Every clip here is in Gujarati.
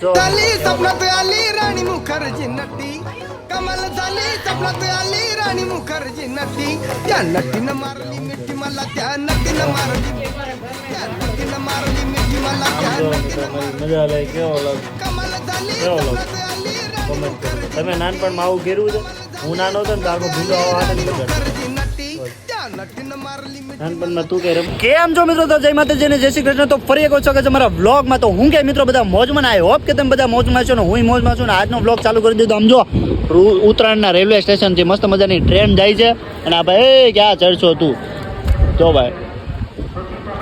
જો झाली स्वप्नात आली राणी मुखर्जी नटी कमाल झाली स्वप्नात आली राणी मुखर्जी नटी त्या नटीनं मारली मिठी मला त्या नटीनं मारली त्या नटीनं मारली मिठी मला त्या જો नटीनं મિત્રો, મજા લે કેવો લાગે कमाल झाली કેવો स्वप्नात લાગે आली राणी કોમેન્ટ કરો તમે નાનપણમાં આવું કર્યું છે હું નાનો હતો ને તો આખો ભીલો આવો હાથ કેમ છો આજનો વ્લોગ ચાલુ કરી દીધો. આમ જો ઉત્તરાયણના રેલવે સ્ટેશન જે મસ્ત મજાની ટ્રેન જાય છે અને આ ભાઈ ક્યાં ચડશો તું? જો ભાઈ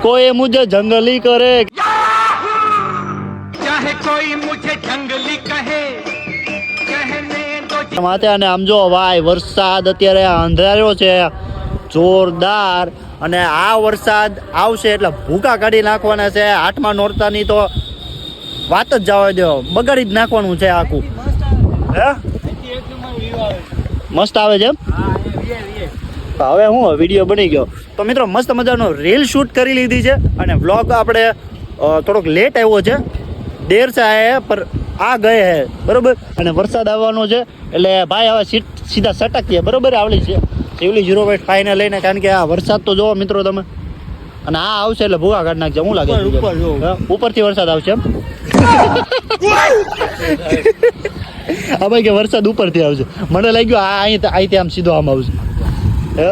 કોઈ મુજે જંગલી કરે. ચાહે કોઈ માથે અને આમ જો ભાઈ વરસાદ અત્યારે અંધાર્યો છે. જોરદાર અને આ વરસાદ આવશે એટલે ભૂકા કાઢી નાખવાના છે. આઠમા નોરતાની તો વાત જ જવા દો. બગાડી જ નાખવાનું છે આખું. હે? મસ્ત આવે છે? હવે હું વીડિયો બની ગયો. તો મિત્રો, મસ્ત મજાનો રીલ શૂટ કરી લીધી છે અને વ્લોગ આપણે થોડોક લેટ આવ્યો છે. દેર છે પર આ ગયે હે. બરોબર? અને વરસાદ આવવાનો છે. એટલે ભાઈ હવે સીધા સટકીએ. બરોબર? આવડી છે. શિવલી ઝીરો પોઈન્ટ ફાઈને લઈને કારણ કે આ વરસાદ તો જોવો મિત્રો તમે. અને આ આવશે એટલે ભૂગા કાઢ નાખશે હું લાગે ઉપરથી વરસાદ આવશે એમ. હા ભાઈ કે વરસાદ ઉપરથી આવશે. મને લાગ્યું આ અહીં અહીંથી આમ સીધો આમ આવશે. હે?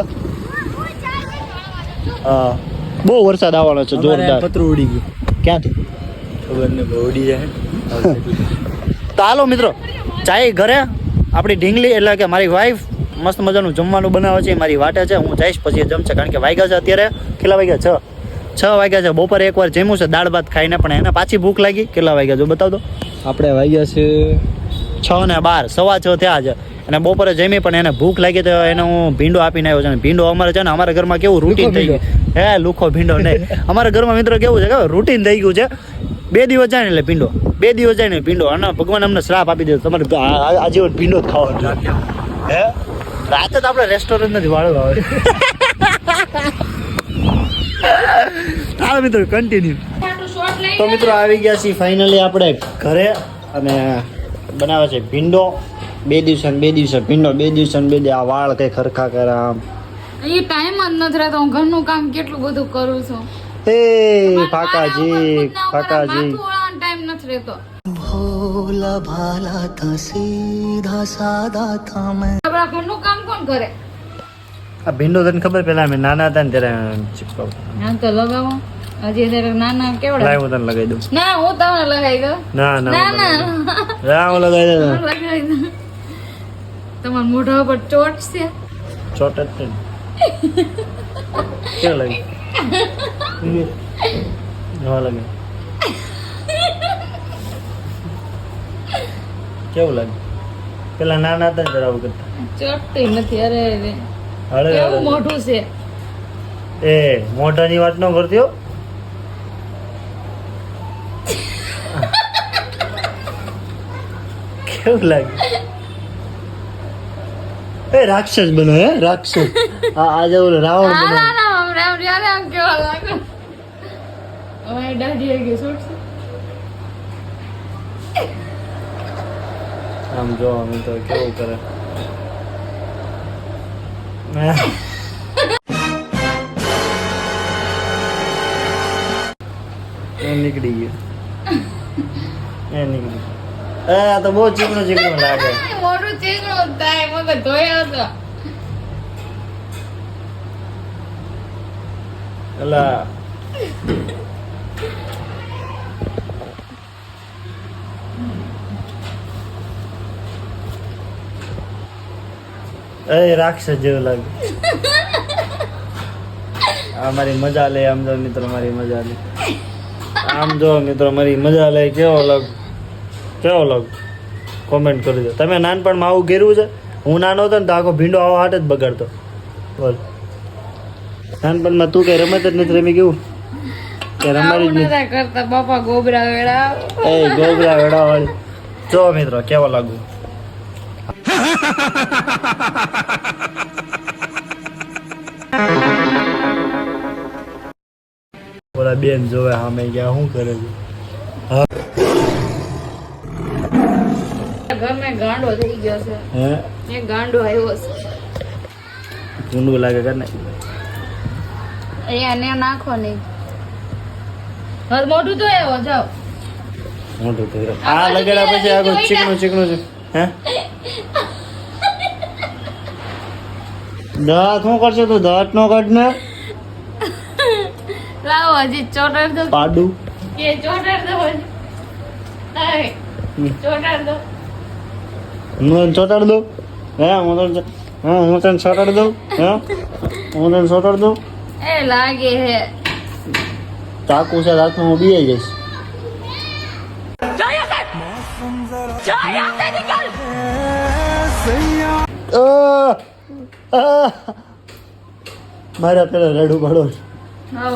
હા. બહુ વરસાદ આવવાનો છે જોરદાર. પતરું ઉડી ગયું. ક્યાંથી? ખબર ને ઉડી જાય. તો હાલો મિત્રો ચાય ઘરે. આપણી ઢીંગલી એટલે કે મારી વાઈફ મસ્ત મજાનું જમવાનું બનાવે છે મારી વાટે છે. હું જઈશ પછી જમશે કારણ કે વાગ્યા છે અત્યારે. કેટલા વાગ્યા? છ. છ વાગ્યા છે. બપોરે એકવાર જમ્યું છે દાળ ભાત ખાઈને પણ એને પાછી ભૂખ લાગી. કેટલા વાગ્યા જો બતાવ દો આપણે વાગ્યા છે છ ને બાર. સવા છ થયા છે. અને બપોરે જમી પણ એને ભૂખ લાગી તો એને હું ભીંડો આપીને આવ્યો છે. ભીંડો અમારે છે ને અમારા ઘરમાં કેવું રૂટીન થઈ ગયું. હે લુખો ભીંડો નહીં. અમારા ઘરમાં મિત્રો કેવું છે કે રૂટીન થઈ ગયું છે. બે દિવસ જાય ને એટલે ભીંડો. બે દિવસ જાય ને ભીંડો. અને ભગવાન અમને શ્રાપ આપી દીધો. તમારે આજીવન ભીંડો જ ખાવાનો હે? રાતે તો આપણે રેસ્ટોરન્ટ નથી વાળો આવે ચાલો મિત્રો કન્ટિન્યુ તો મિત્રો આવી ગયા છીએ ફાઇનલી આપણે ઘરે અને બનાવે છે ભીંડો. બે દિવસે બે દિવસે ભીંડો બે દિવસે બે દિવસ. આ વાળ કઈ ખરખા કરે આમ. એ ટાઈમ જ નથી રહેતો હું ઘરનું કામ કેટલું બધું કરું છું. હે કાકાજી કાકાજી ટાઈમ નથી રહેતો. ભોલા ભાલા થા સીધા સાદા થા મેં. આપણા ઘરનું કામ કોણ કરે? આ ભીંડો તને ખબર પેલા અમે નાના હતા ને ત્યારે ચીપકાવ ના તો લગાવો. હજી ત્યારે નાના કેવડા લાવ તને લગાવી દઉં. ના હું તમને લગાવી દઉં. ના ના ના ના. હું લગાવી દઉં લગાવી દઉં. તમારા મોઢા ઉપર ચોટ છે? ચોટ જ છે. કેવું લાગે? હા લાગે. કેવું લાગે? પેલા નાના હતા જરા આવું કરતા. ચોટતી નથી અરે અરે. હળે કેવું. મોઢું છે? એ મોઢાની વાત ન કરતી કેવું લાગે? એ રાક્ષસ બનો હે રાક્ષસ. આ આજે ઓલો રાવણ બનો. ના આમ રામ આમ કેવા લાગે? હવે દાઢી આવી ગઈ છૂટશે આમ જો અમે તો કેવું કરે? એ નીકળી ગયું. એ નીકળી આ તો બહુ ચીકણું ચીકણું લાગે. મોઢું ચીકણું થાય ધોયો હતો એલા એ રાક્ષસ જેવું લાગે. આ મારી મજા લે આમ જો મિત્રો મારી મજા લે. આમ જો મિત્રો મારી મજા લે કેવો લગ કેવો લગ? કોમેન્ટ કરી દો. તમે નાનપણમાં આવું કર્યું છે? હું નાનો હતો ને તો આખો ભીંડો આવો હાટ જ બગાડતો. બોલ. નાનપણમાં તું કઈ રમત જ નથી રમી ગયું કે રમાડી જ નથી? કરતા બાપા ગોબરા વેડા એ ગોબરા વેડાવાળી જો મિત્રો કેવો લાગુ? ઓલા બેન જોવે સામે ગયા શું કરે છે? હા. ઘરમાં ગાંડો થઈ ગયો છે. હે? એક ગાંડો આવ્યો છે. ઊંડું લાગે કર ને? અહીંયા ને નાખો નહીં. હવે મોઢું તો એવો જાઓ. મોઢું થઈ આ લગાડ્યા પછી આગળ ચીકણું ચીકણું છે. હે? દાંત શું કરશે તું? દાંત નો કાઢ ને? લાવો હજી ચોટર દો પાડું. કે ચોટાડ દો હું હે હું તને હા હું તને દઉં? હે? હું તને દઉં? એ લાગે હે. ચાકુ છે રાતમાં હું બી જઈશ. મારા પેલા રડું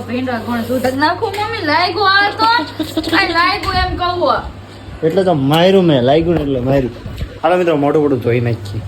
ભીંડા કોણ સુધક નાખું મમ્મી? લાગ્યું આ તો. આ લાગ્યું એમ કહું. એટલે તો માર્યું મેં લાગ્યું ને એટલે માર્યું. હાલો મિત્રો મોટું મોટું ધોઈ નાખીએ.